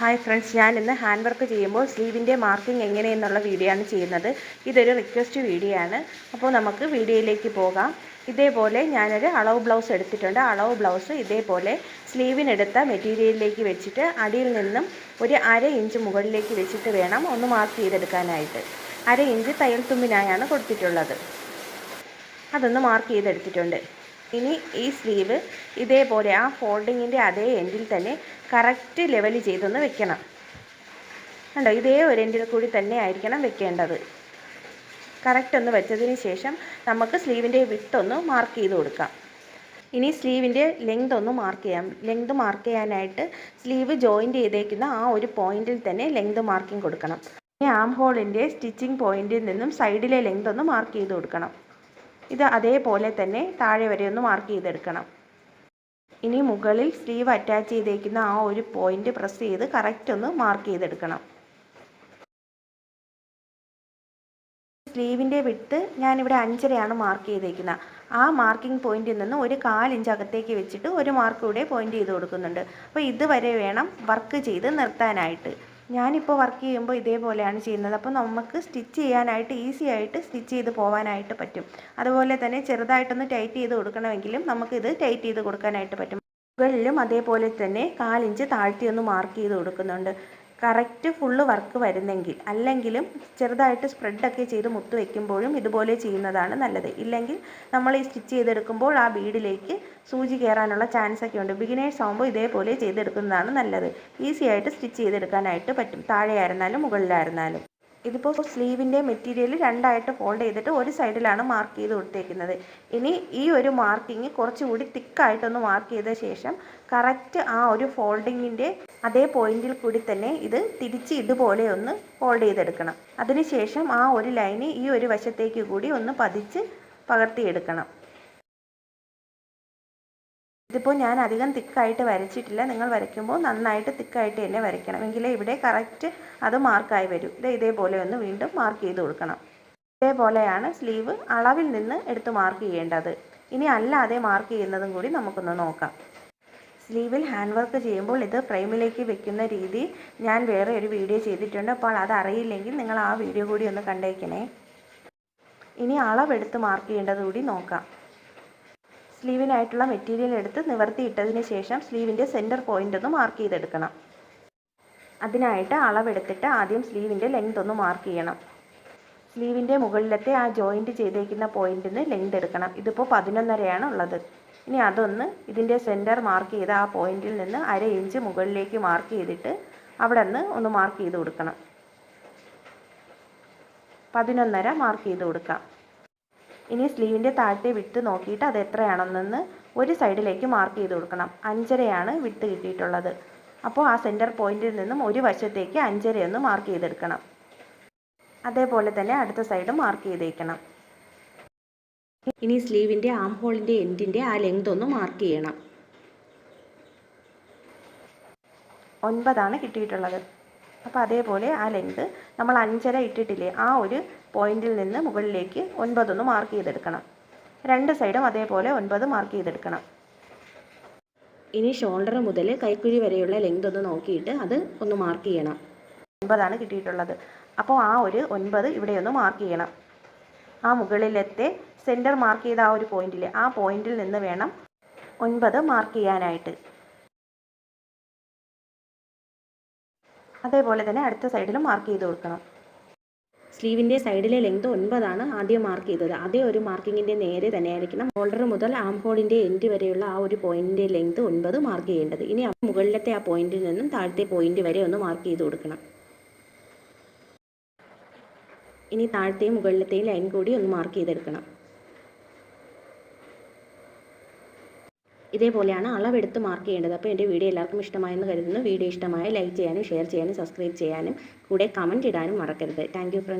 Hi friends ഞാൻ ഇന്ന് hand work ചെയ്യുമ്പോൾ സ്ലീവിന്റെ മാർക്കിംഗ് എങ്ങനെയെന്നുള്ള വീഡിയോ ആണ് ചെയ്യുന്നത്. ഇതൊരു റിക്വസ്റ്റ് വീഡിയോ ആണ്. അപ്പോൾ നമുക്ക് വീഡിയോയിലേക്ക് പോകാം. ഇതേപോലെ ഞാനൊരു അളവ് ബ്ലൗസ് എടുത്തിട്ടുണ്ട്. അളവ് ബ്ലൗസ് ഇതേപോലെ സ്ലീവിനെടുത്ത മെറ്റീരിയലിലേക്ക് വെച്ചിട്ട് അടിയിൽ നിന്നും ഒരു അര ഇഞ്ച് മുകളിലേക്ക് വെച്ചിട്ട് വേണം ഒന്ന് മാർക്ക് ചെയ്തെടുക്കാനായിട്ട്. അര ഇഞ്ച് തയ്യൽ തുമ്പിനായാണ് കൊടുത്തിട്ടുള്ളത്. അതൊന്ന് മാർക്ക് ചെയ്തെടുത്തിട്ടുണ്ട്. ഇനി ഈ സ്ലീവ് ഇതേപോലെ ആ ഫോൾഡിങ്ങിന്റെ അതേ എൻഡിൽ തന്നെ കറക്റ്റ് ലെവൽ ചെയ്തൊന്ന് വെക്കണം. കണ്ടോ? ഇതേ ഒരു എൻഡിൽ കൂടി തന്നെ ആയിരിക്കണം വെക്കേണ്ടത്. കറക്റ്റ് ഒന്ന് വെച്ചതിന് ശേഷം നമുക്ക് സ്ലീവിന്റെ വിട്ടൊന്ന് മാർക്ക് ചെയ്ത് കൊടുക്കാം. ഇനി സ്ലീവിന്റെ ലെങ്ത് ഒന്ന് മാർക്ക് ചെയ്യാം. ലെങ്ത് മാർക്ക് ചെയ്യാനായിട്ട് സ്ലീവ് ജോയിന്റ് ചെയ്തേക്കുന്ന ആ ഒരു പോയിന്റിൽ തന്നെ ലെങ്ത് മാർക്കിംഗ് കൊടുക്കണം. ഇനി ആം ഹോളിന്റെ സ്റ്റിച്ചിങ് പോയിന്റിൽ നിന്നും സൈഡിലെ ലെങ്ത് ഒന്ന് മാർക്ക് ചെയ്ത് കൊടുക്കണം. ഇത് അതേപോലെ തന്നെ താഴെ വരെ ഒന്ന് മാർക്ക് ചെയ്തെടുക്കണം. ഇനി മുകളിൽ സ്ലീവ് അറ്റാച്ച് ചെയ്തേക്കുന്ന ആ ഒരു പോയിന്റ് പ്രസ് ചെയ്ത് കറക്റ്റ് ഒന്ന് മാർക്ക് ചെയ്തെടുക്കണം. സ്ലീവിന്റെ വിട്ട് ഞാനിവിടെ അഞ്ചരയാണ് മാർക്ക് ചെയ്തേക്കുന്നത് ആ മാർക്കിംഗ് പോയിന്റിൽ നിന്ന് ഒരു കാലിഞ്ച് അകത്തേക്ക് വെച്ചിട്ട് ഒരു മാർക്ക് കൂടെ പോയിന്റ് ചെയ്ത് കൊടുക്കുന്നുണ്ട്. അപ്പോൾ ഇതുവരെ വേണം വർക്ക് ചെയ്ത് നിർത്താനായിട്ട്. ഞാനിപ്പോൾ വർക്ക് ചെയ്യുമ്പോൾ ഇതേപോലെയാണ് ചെയ്യുന്നത്. അപ്പോൾ നമുക്ക് സ്റ്റിച്ച് ചെയ്യാനായിട്ട് ഈസി ആയിട്ട് സ്റ്റിച്ച് ചെയ്ത് പോകാനായിട്ട് പറ്റും. അതുപോലെ തന്നെ ചെറുതായിട്ടൊന്ന് ടൈറ്റ് ചെയ്ത് കൊടുക്കണമെങ്കിലും നമുക്കിത് ടൈറ്റ് ചെയ്ത് കൊടുക്കാനായിട്ട് പറ്റും. മുകളിലും അതേപോലെ തന്നെ കാലിഞ്ച് താഴ്ത്തിയൊന്ന് മാർക്ക് ചെയ്ത് കൊടുക്കുന്നുണ്ട്. കറക്റ്റ് ഫുള്ള് വർക്ക് വരുന്നെങ്കിൽ അല്ലെങ്കിലും ചെറുതായിട്ട് സ്പ്രെഡൊക്കെ ചെയ്ത് മുത്ത് വയ്ക്കുമ്പോഴും ഇതുപോലെ ചെയ്യുന്നതാണ് നല്ലത്. ഇല്ലെങ്കിൽ നമ്മൾ ഈ സ്റ്റിച്ച് ചെയ്തെടുക്കുമ്പോൾ ആ ബീഡിലേക്ക് സൂചി കയറാനുള്ള ചാൻസ് ഒക്കെ ഉണ്ട്. ബിഗിനേഴ്സ് ആകുമ്പോൾ ഇതേപോലെ ചെയ്തെടുക്കുന്നതാണ് നല്ലത്. ഈസി ആയിട്ട് സ്റ്റിച്ച് ചെയ്തെടുക്കാനായിട്ട് പറ്റും. താഴെയായിരുന്നാലും മുകളിലായിരുന്നാലും. ഇതിപ്പോൾ സ്ലീവിന്റെ മെറ്റീരിയൽ രണ്ടായിട്ട് ഫോൾഡ് ചെയ്തിട്ട് ഒരു സൈഡിലാണ് മാർക്ക് ചെയ്ത് കൊടുത്തേക്കുന്നത്. ഇനി ഈ ഒരു മാർക്കിങ് കുറച്ചുകൂടി തിക്കായിട്ടൊന്ന് മാർക്ക് ചെയ്ത ശേഷം കറക്റ്റ് ആ ഒരു ഫോൾഡിങ്ങിന്റെ അതേ പോയിന്റിൽ കൂടി തന്നെ ഇത് തിരിച്ച് ഇതുപോലെ ഒന്ന് ഫോൾഡ് ചെയ്തെടുക്കണം. അതിനുശേഷം ആ ഒരു ലൈന് ഈ ഒരു വശത്തേക്ക് കൂടി ഒന്ന് പതിച്ച് പകർത്തിയെടുക്കണം. ഇതിപ്പോൾ ഞാൻ അധികം തിക്കായിട്ട് വരച്ചിട്ടില്ല. നിങ്ങൾ വരയ്ക്കുമ്പോൾ നന്നായിട്ട് തിക്കായിട്ട് തന്നെ വരയ്ക്കണം. എങ്കിലേ ഇവിടെ കറക്റ്റ് അത് മാർക്കായി വരും. ഇത് ഇതേപോലെ ഒന്ന് വീണ്ടും മാർക്ക് ചെയ്ത് കൊടുക്കണം. ഇതേപോലെയാണ് സ്ലീവ് അളവിൽ നിന്ന് എടുത്ത് മാർക്ക് ചെയ്യേണ്ടത്. ഇനി അല്ലാതെ മാർക്ക് ചെയ്യുന്നതും കൂടി നമുക്കൊന്ന് നോക്കാം. സ്ലീവിൽ ഹാൻഡ് വർക്ക് ചെയ്യുമ്പോൾ ഇത് ഫ്രെയിമിലേക്ക് വെക്കുന്ന രീതി ഞാൻ വേറെ ഒരു വീഡിയോ ചെയ്തിട്ടുണ്ട്. അപ്പോൾ അത് അറിയില്ലെങ്കിൽ നിങ്ങൾ ആ വീഡിയോ കൂടി ഒന്ന് കണ്ടേക്കണേ. ഇനി അളവെടുത്ത് മാർക്ക് ചെയ്യേണ്ടത് കൂടി നോക്കാം. സ്ലീവിനായിട്ടുള്ള മെറ്റീരിയൽ എടുത്ത് നിവർത്തിയിട്ടതിന് ശേഷം സ്ലീവിന്റെ സെന്റർ പോയിന്റ് ഒന്ന് മാർക്ക് ചെയ്തെടുക്കണം. അതിനായിട്ട് അളവെടുത്തിട്ട് ആദ്യം സ്ലീവിന്റെ ലെങ്ത് ഒന്ന് മാർക്ക് ചെയ്യണം. സ്ലീവിന്റെ മുകളിലത്തെ ആ ജോയിന്റ് ചെയ്തേക്കുന്ന പോയിന്റിന് ലെങ്ത് എടുക്കണം. ഇതിപ്പോൾ പതിനൊന്നരയാണ് ഉള്ളത്. ഇനി അതൊന്ന് ഇതിന്റെ സെന്റർ മാർക്ക് ചെയ്ത ആ പോയിന്റിൽ നിന്ന് അര ഇഞ്ച് മുകളിലേക്ക് മാർക്ക് ചെയ്തിട്ട് അവിടെ നിന്ന് ഒന്ന് മാർക്ക് ചെയ്ത് കൊടുക്കണം. പതിനൊന്നര മാർക്ക് ചെയ്ത് കൊടുക്കാം. ഇനി സ്ലീവിന്റെ താഴത്തെ വിട്ട് നോക്കിയിട്ട് അത് എത്രയാണെന്ന് ഒരു സൈഡിലേക്ക് മാർക്ക് ചെയ്ത് കൊടുക്കണം. അഞ്ചരയാണ് വിട്ട് കിട്ടിയിട്ടുള്ളത്. അപ്പോൾ ആ സെന്റർ പോയിന്റിൽ നിന്നും ഒരു വശത്തേക്ക് അഞ്ചരയൊന്ന് മാർക്ക് ചെയ്തെടുക്കണം. അതേപോലെ തന്നെ അടുത്ത സൈഡും മാർക്ക് ചെയ്തേക്കണം. ഇനി സ്ലീവിന്റെ ആം ഹോളിന്റെ എൻഡിന്റെ ആ ലെങ്ത് ഒന്ന് മാർക്ക് ചെയ്യണം. ഒൻപതാണ് കിട്ടിയിട്ടുള്ളത്. അപ്പോൾ അതേപോലെ ആ ലെങ്ത് നമ്മൾ അഞ്ചര ഇട്ടിട്ടില്ലേ ആ ഒരു പോയിന്റിൽ നിന്ന് മുകളിലേക്ക് ഒൻപതൊന്ന് മാർക്ക് ചെയ്തെടുക്കണം. രണ്ട് സൈഡും അതേപോലെ ഒൻപത് മാർക്ക് ചെയ്തെടുക്കണം. ഇനി ഷോൾഡർ മുതൽ കൈക്കുഴി വരെയുള്ള ലെങ്ത് ഒന്ന് നോക്കിയിട്ട് അത് ഒന്ന് മാർക്ക് ചെയ്യണം. ഒൻപതാണ് കിട്ടിയിട്ടുള്ളത്. അപ്പോൾ ആ ഒരു ഒൻപത് ഇവിടെ ഒന്ന് മാർക്ക് ചെയ്യണം. ആ മുകളിലത്തെ സെന്റർ മാർക്ക് ചെയ്ത ആ ഒരു പോയിന്റിൽ ആ പോയിന്റിൽ നിന്ന് വേണം ഒൻപത് മാർക്ക് ചെയ്യാനായിട്ട്. അതേപോലെ തന്നെ അടുത്ത സൈഡിലും മാർക്ക് ചെയ്ത് കൊടുക്കണം. സ്ലീവിന്റെ സൈഡിലെ ലെങ്ത് ഒൻപതാണ് ആദ്യം മാർക്ക് ചെയ്തത്. അതേ ഒരു മാർക്കിങ്ങിന്റെ നേരെ തന്നെ ആയിരിക്കണം ഹോൾഡർ മുതൽ ആം ഹോളിന്റെ എൻഡ് വരെയുള്ള ആ ഒരു പോയിന്റിന്റെ ലെങ്ത് ഒൻപത് മാർക്ക് ചെയ്യേണ്ടത്. ഇനി ആ മുകളിലത്തെ ആ പോയിന്റിൽ നിന്നും താഴത്തെ പോയിന്റ് വരെ ഒന്ന് മാർക്ക് ചെയ്ത് കൊടുക്കണം. ഇനി താഴത്തെയും മുകളിലത്തെയും ലൈൻ കൂടി ഒന്ന് മാർക്ക് ചെയ്തെടുക്കണം. ഇതേപോലെയാണ് അളവെടുത്ത് മാർക്ക് ചെയ്യേണ്ടത്. അപ്പോൾ എന്റെ വീഡിയോ എല്ലാവർക്കും ഇഷ്ടമായെന്ന് കരുതുന്നു. വീഡിയോ ഇഷ്ടമായ ലൈക്ക് ചെയ്യാനും ഷെയർ ചെയ്യാനും സബ്സ്ക്രൈബ് ചെയ്യാനും കൂടെ കമന്റ് ഇടാനും മറക്കരുത്. Thank friends